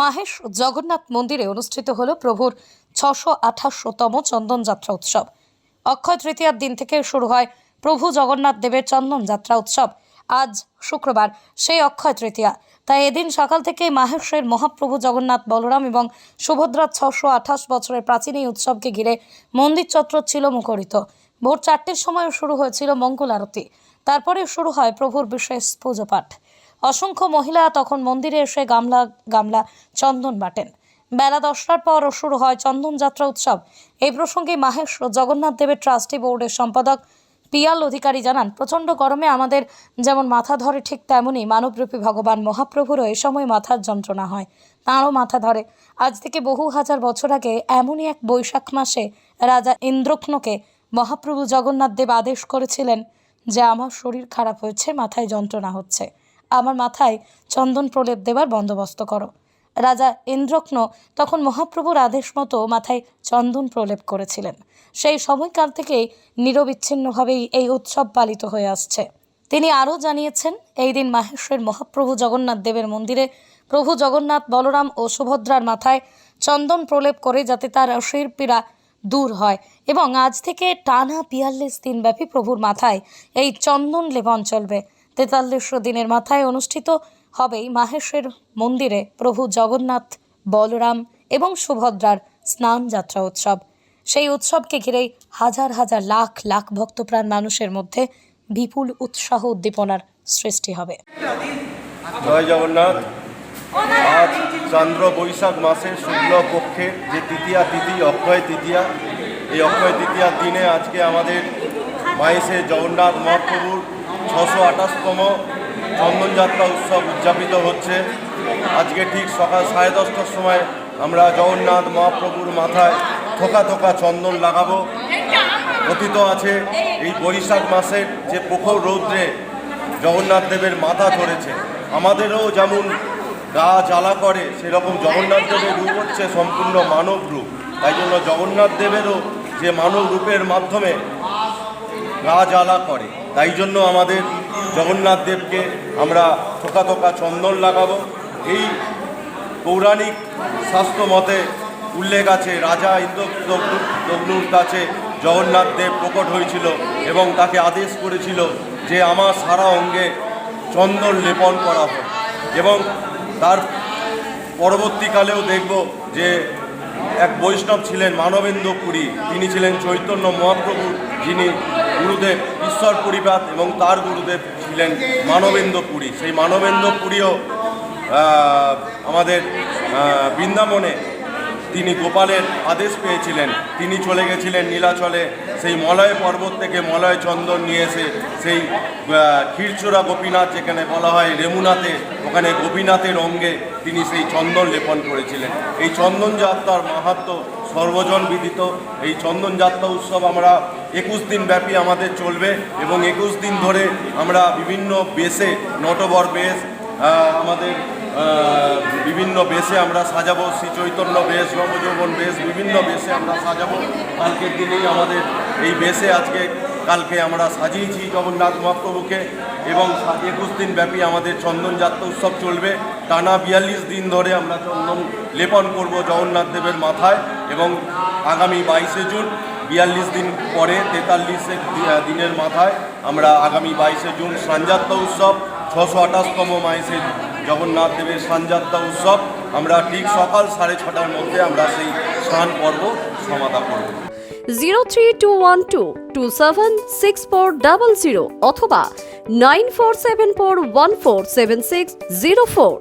মাহেশ জগন্নাথ মন্দিরে অনুষ্ঠিত হল প্রভুর ছশো আঠাশোতম চন্দনযাত্রা উৎসব। অক্ষয় তৃতীয়ার দিন থেকে শুরু হয় প্রভু জগন্নাথ দেবের চন্দন যাত্রা উৎসব। আজ শুক্রবার, সেই অক্ষয় তৃতীয়া। তাই এদিন সকাল থেকেই মাহেশের মহাপ্রভু জগন্নাথ বলরাম এবং সুভদ্রার ছশো আঠাশ বছরের প্রাচীন এই উৎসবকে ঘিরে মন্দির চত্বর ছিল মুখরিত। ভোর চারটের সময় শুরু হয়েছিল মঙ্গল আরতি। তারপরে শুরু হয় প্রভুর বিশেষ পুজো পাঠ। অসংখ্য মহিলা তখন মন্দিরে এসে গামলা গামলা, চন্দন বাটেন। বেলা দশটার পর শুরু হয় চন্দন যাত্রা উৎসব। এই প্রসঙ্গে মাহেশ ও জগন্নাথ দেবের ট্রাস্টি বোর্ডের সম্পাদক পিয়াল অধিকারী জানান, প্রচণ্ড গরমে আমাদের যেমন মাথা ধরে ঠিক তেমনই মানবরূপী ভগবান মহাপ্রভুরও এই সময় মাথার যন্ত্রণা হয়, তাঁরও মাথা ধরে। আজ থেকে বহু হাজার বছর আগে এমনই এক বৈশাখ মাসে রাজা ইন্দ্রক্নকে মহাপ্রভু জগন্নাথ দেব আদেশ করেছিলেন যে, আমার শরীর খারাপ হয়েছে, মাথায় যন্ত্রণা হচ্ছে। আমার মাথায় চন্দন প্রলেপ দেবার বন্দোবস্ত করো। রাজা ইন্দ্রক্ন তখন মহাপ্রভুর আদেশ মতো মাথায় চন্দন প্রলেপ করেছিলেন। সেই সময়কাল থেকেই নিরবিচ্ছিন্নভাবেই এই উৎসব পালিত হয়ে আসছে। তিনি আরও জানিয়েছেন, এই দিন মাহেশের মহাপ্রভু জগন্নাথ দেবের মন্দিরে প্রভু জগন্নাথ, বলরাম ও সুভদ্রার মাথায় চন্দন প্রলেপ করে যাতে তার শিল্পীরা দূর হয় এবং আজ থেকে টানা বিয়াল্লিশ দিনব্যাপী প্রভুর মাথায় এই চন্দন লেপন চলবে। তেতাল্লিশশো দিনের মাথায় অনুষ্ঠিত হবেই মাহেশের মন্দিরে প্রভু জগন্নাথ, বলরাম এবং সুভদ্রার স্নান যাত্রা উৎসব। সেই উৎসবকে ঘিরেই হাজার হাজার লাখ লাখ ভক্তপ্রাণ মানুষের মধ্যে বিপুল উৎসাহ উদ্দীপনার সৃষ্টি হবে। জয় জগন্নাথ। আজ চন্দ্র বৈশাখ মাসের শুক্ল পক্ষে যে তৃতীয়া তিথি, অক্ষয় তৃতীয়া, এই অক্ষয় তৃতীয়ার দিনে আজকে আমাদের মায়েসে জগন্নাথ মহাপ্রভুর ছশো আঠাশতম চন্দনযাত্রা উৎসব উদযাপিত হচ্ছে। আজকে ঠিক সকাল সাড়ে দশটার সময় আমরা জগন্নাথ মহাপ্রভুর মাথায় থোকা থোকা চন্দন লাগাবো। কথিত আছে, এই বৈশাখ মাসের যে প্রখর রৌদ্রে জগন্নাথ দেবের মাথা ধরেছে। আমাদেরও যেমন গা জ্বালা করে, সেরকম জগন্নাথ দেবের রূপ হচ্ছে সম্পূর্ণ মানব রূপ। তাই জন্য জগন্নাথ দেবেরও যে মানব রূপের মাধ্যমে গা জ্বালা করে। তাই জন্য আমাদের জগন্নাথ দেবকে আমরা থোকা থোকা চন্দন লাগাবো। এই পৌরাণিক শাস্ত্র মতে উল্লেখ আছে, রাজা ইন্দ্রদগ্নুর কাছে জগন্নাথ দেব প্রকট হয়েছিল এবং তাকে আদেশ করেছিল যে আমার সারা অঙ্গে চন্দন লেপন করা হোক। এবং তার পরবর্তীকালেও দেখব যে এক বৈষ্ণব ছিলেন মানবেন্দ্র পুরী তিনি ছিলেন চৈতন্য মহাপ্রভু, যিনি গুরুদেব ঈশ্বর পরিপাত এবং তার গুরুদেব ছিলেন মানবেন্দ্র পুরী। সেই মানবেন্দ্র পুরীও আমাদের বৃন্দাবনে তিনি গোপালের আদেশ পেয়েছিলেন। তিনি চলে গেছিলেন নীলাচলে। সেই মলয় পর্বত থেকে মলয় চন্দন নিয়ে এসে সেই ক্ষীরচোরা গোপীনাথ যেখানে বলা হয় রেমুনাথে, ওখানে গোপীনাথের অঙ্গে তিনি সেই চন্দন লেপন করেছিলেন। এই চন্দন যাত্রার মাহাত্ম সর্বজন বিদিত। এই চন্দন যাত্রা উৎসব আমরা একুশ দিন ব্যাপী আমাদের চলবে এবং একুশ দিন ধরে আমরা বিভিন্ন বেশে, নটবর বেশ আমাদের বিভিন্ন বেশে আমরা সাজাবো, শ্রী চৈতন্য বেশ নবযৌবন বেশ, বিভিন্ন বেশে আমরা সাজাবো। কালকের দিনেই আমাদের এই বেশে আজকে, কালকে আমরা সাজিয়েছি জগন্নাথ মহাপ্রভুকে এবং একুশ দিন ব্যাপী আমাদের চন্দন যাত্রা উৎসব চলবে। টানা বিয়াল্লিশ দিন ধরে আমরা চন্দন লেপন করব জগন্নাথ দেবের মাথায় এবং আগামী বাইশে জুন, বিয়াল্লিশ দিন পরে তেতাল্লিশে দিনের মাথায় আমরা আগামী বাইশে জুন সানযাত্রা উৎসব, ছশো আঠাশতম মাইসে জগন্নাথ দেবের সানযাত্রা উৎসব। আমরা ঠিক সকাল সাড়ে ছটার মধ্যে আমরা সেই স্নান পর্ব সমাধা করব। Zero three two one two two seven six four double zero অথবা nine four seven four one four seven six zero four